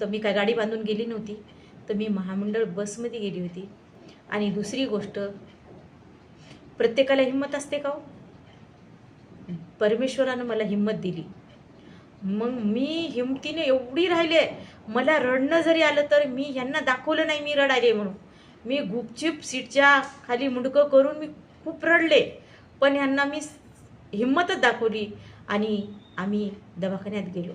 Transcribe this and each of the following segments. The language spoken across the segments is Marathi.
तर मी काय गाडी बांधून गेली नव्हती. तर मी महामंडळ बसमध्ये गेली होती. आणि दुसरी गोष्ट प्रत्येकाला हिंमत असते का हो? परमेश्वरानं मला हिंमत दिली. मग मी हिमतीने एवढी राहिले मला रडणं जरी आलं तर मी ह्यांना दाखवलं नाही मी रडायले म्हणून. मी गुपचूप सीटच्या खाली मुंडकं करून मी खूप रडले. पण ह्यांना मी हिंमतच दाखवली. आणि आम्ही दवाखान्यात गेलो.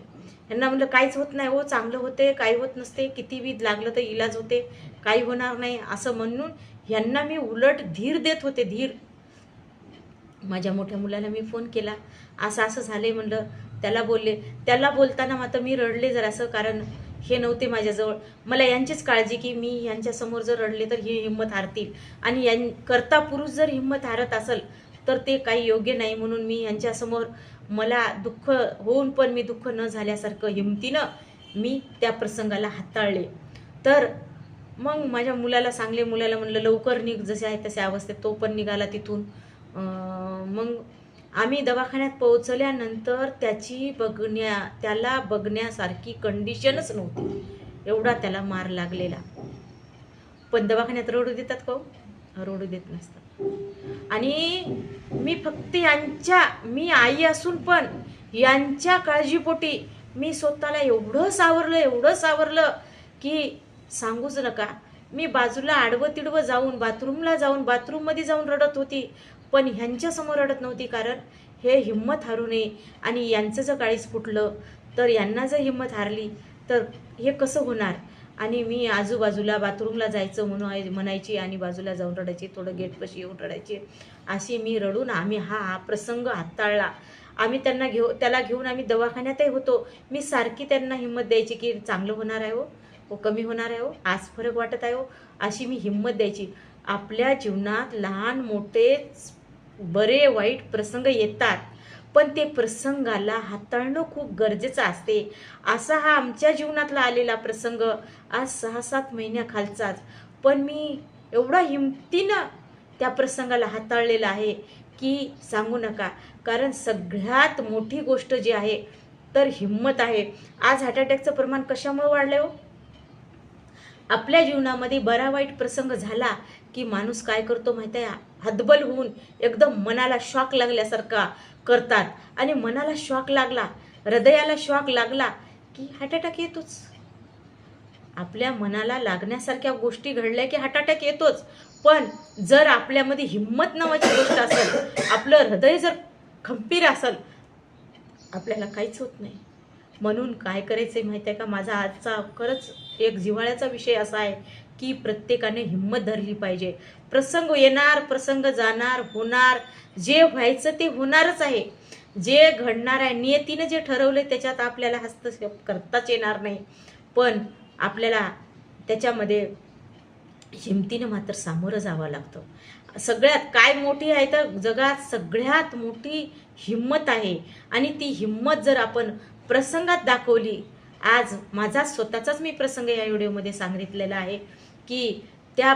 ह्यांना म्हणलं काहीच होत नाही हो चांगलं होते काही होत नसते किती वीज लागलं तर इलाज होते काही होणार नाही असं म्हणून ह्यांना मी उलट धीर देत होते धीर. माझ्या मोठ्या मुलाला मी फोन केला. असं असं झाले म्हणलं त्याला बोलले. त्याला बोलताना मात्र मी रडले जरासं कारण हे नव्हते माझ्याजवळ. मला यांचीच काळजी की मी यांच्यासमोर जर रडले तर ही हिंमत हारतील. आणि यां करता पुरुष जर हिंमत हारत असेल तर ते काही योग्य नाही म्हणून मी यांच्यासमोर मला दुःख होऊन पण मी दुःख न झाल्यासारखं हिमतीनं मी त्या प्रसंगाला हाताळले. तर मग माझ्या मुलाला सांगले मुलाला म्हणलं लवकर निघ जसे आहे तसे अवस्थेत तो पण निघाला तिथून. मग आम्ही दवाखान्यात पोहोचल्यानंतर त्याची बघण्या त्याला बघण्यासारखी कंडिशनच नव्हती. एवढा त्याला मार लागलेला. पण दवाखान्यात रडू देतात का हो? रडू देत नसतात. आणि मी फक्त यांच्या मी आई असून पण यांच्या काळजीपोटी मी स्वतःला एवढं सावरलं एवढं सावरलं की सांगूच नका. मी बाजूला आडवं तिडवं जाऊन बाथरूमला जाऊन बाथरूममध्ये जाऊन रडत होती पण ह्यांच्यासमोर रडत नव्हती कारण हे हिंमत हारू नये आणि यांचं जर काळीच फुटलं तर यांना जर हिंमत हारली तर हे कसं होणार? आणि मी आजूबाजूला बाथरूमला जायचं म्हणून म्हणायची आणि बाजूला जाऊन रडायची थोडं गेटपाशी येऊन रडायची. अशी मी रडून आम्ही हा हा प्रसंग हाताळला. आम्ही त्यांना घेऊ त्याला घेऊन आम्ही दवाखान्यातही होतो. मी सारखी त्यांना हिंमत द्यायची की चांगलं होणार आहे हो हो कमी होणार आहे हो आज फरक वाटत आहे हो अशी मी हिंमत द्यायची. आपल्या जीवनात लहान मोठे बरे वाईट प्रसंग येतात. पण ते प्रसंगाला हाताळणं खूप गरजेचं असते. असा हा आमच्या जीवनातला आलेला प्रसंग आज सहा सात महिन्याखालचाच. पण मी एवढा हिमतीनं त्या प्रसंगाला हाताळलेला आहे की सांगू नका. कारण सगळ्यात मोठी गोष्ट जी आहे तर हिंमत आहे. आज हार्ट अटॅकचं प्रमाण कशामुळे वाढलं हो? आपल्या जीवनामध्ये बरा वाईट प्रसंग झाला की माणूस काय करतो माहिती आहे हतबल होऊन एकदम मनाला शॉक लागल्यासारखा करतात. आणि मनाला शॉक लागला हृदयाला शॉक लागला की हार्ट अटॅक येतोच. आपल्या मनाला लागण्यासारख्या गोष्टी घडल्या की हार्ट अटॅक येतोच. पण जर आपल्यामध्ये हिंमत नावाची गोष्ट असेल आपलं हृदय जर खंपीर असेल आपल्याला काहीच होत नाही. म्हणून काय करायचं माहिती आहे का? माझा आजचा खरंच एक जिव्हाळ्याचा विषय असा आहे की प्रत्येकाने हिंमत धरली पाहिजे. प्रसंग येणार प्रसंग जाणार होणार. जे व्हायचं ते होणारच आहे. जे घडणार आहे नियतीनं जे ठरवलं त्याच्यात आपल्याला हस्तक्षेप करताच येणार नाही. पण आपल्याला त्याच्यामध्ये हिमतीनं मात्र सामोरं जावं लागतं. सगळ्यात काय मोठी आहे तर जगात सगळ्यात मोठी हिंमत आहे. आणि ती हिंमत जर आपण प्रसंगात दाखवली आज माझा स्वतःचाच मी प्रसंग या व्हिडिओमध्ये सांगितलेला आहे. की त्या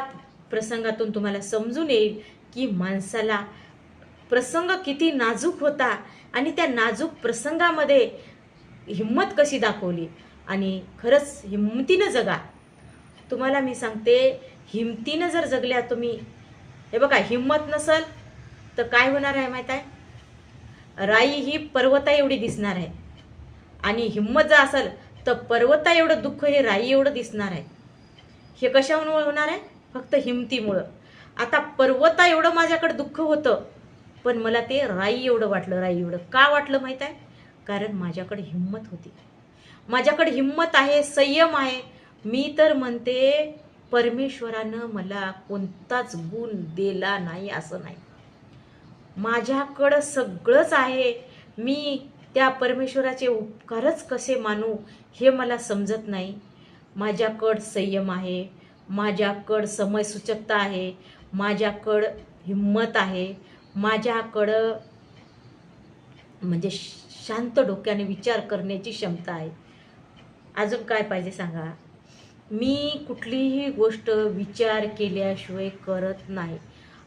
प्रसंगातून तुम्हाला समजून येईल की माणसाला प्रसंग किती नाजूक होता आणि त्या नाजूक प्रसंगामध्ये हिंमत कशी दाखवली? आणि खरंच हिंमतीनं जगा. तुम्हाला मी सांगते हिमतीनं जर जगल्या तुम्ही हे बघा हिंमत नसल तर काय होणार आहे माहीत आहे? राई ही पर्वता एवढी दिसणार आहे. आणि हिंमत जर असेल तर पर्वता एवढं दुःख हे राई एवढं दिसणार आहे. हे कशामुळे होणार आहे? फक्त हिमतीमुळं. आता पर्वता एवढं माझ्याकडे दुःख होतं पण मला ते राई एवढं वाटलं राई एवढं का वाटलं माहीत आहे? कारण माझ्याकडे हिंमत होती. माझ्याकडे हिंमत आहे संयम आहे. मी तर म्हणते परमेश्वरानं मला कोणताच गुण दिला नाही असं नाही. माझ्याकडं सगळंच आहे. मी त्या परमेश्वराचे उपकारच कसे मानू हे मला समजत नाही. माझ्याकडं संयम आहे माझ्याकडं समयसूचकता आहे माझ्याकडं हिंमत आहे माझ्याकडं म्हणजे शांत डोक्याने विचार करण्याची क्षमता आहे. अजून काय पाहिजे सांगा? मी कुठलीही गोष्ट विचार केल्याशिवाय करत नाही.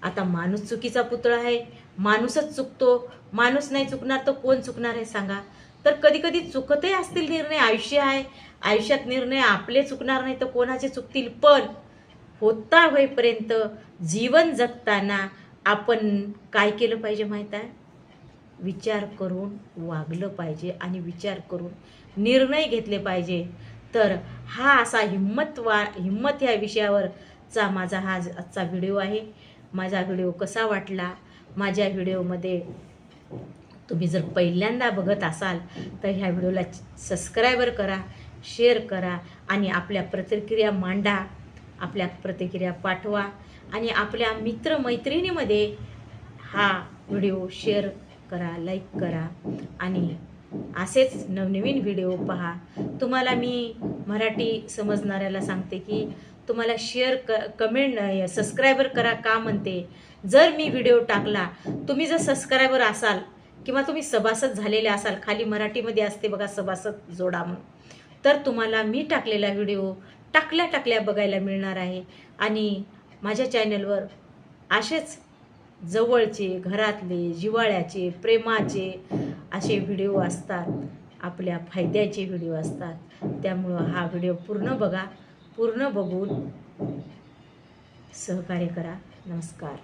आता माणूस चुकीचा पुतळा आहे माणूसच चुकतो माणूस नाही चुकणार तर कोण चुकणार आहे सांगा? तर कधी कधी चुकतही असतील निर्णय आयुष्य आहे आयुष्यात निर्णय आपले चुकणार नाही तर कोणाचे चुकतील? पण होता होईपर्यंत जीवन जगताना आपण काय केलं पाहिजे माहीत आहे? विचार करून वागलं पाहिजे आणि विचार करून निर्णय घेतले पाहिजे. तर हा असा हिंमत वा हिंमत ह्या विषयावरचा माझा हा आजचा व्हिडिओ आहे. माझा व्हिडिओ कसा वाटला? माझ्या व्हिडिओमध्ये तुम्ही जर पहिल्यांदा बघत असाल तर ह्या व्हिडिओला सबस्क्रायबर करा. शेअर करा आणि आपल्या प्रतिक्रिया मांडा आपल्या प्रतिक्रिया पाठवा आणि आपल्या मित्रमैत्रिणीमध्ये हा व्हिडिओ शेअर करा लाईक करा आणि असेच नवनवीन व्हिडिओ पहा. तुम्हाला मी मराठी समजणाऱ्याला सांगते की तुम्हाला शेअर क कमेंट सबस्क्रायबर करा का म्हणते. जर मी व्हिडिओ टाकला तुम्ही जर सबस्क्रायबर असाल किंवा तुम्ही सभासद झालेले असाल खाली मराठीमध्ये असते बघा सभासद जोडा म्हणून. तर तुम्हाला मी टाकलेला व्हिडिओ टाकल्या टाकल्या बघायला मिळणार आहे. आणि माझ्या चॅनलवर असेच जवळचे घरातले जिव्हाळ्याचे प्रेमाचे असे व्हिडिओ असतात. आपल्या फायद्याचे व्हिडिओ असतात. त्यामुळं हा व्हिडिओ पूर्ण बघा. पूर्ण बघून सहकार्य करा. नमस्कार.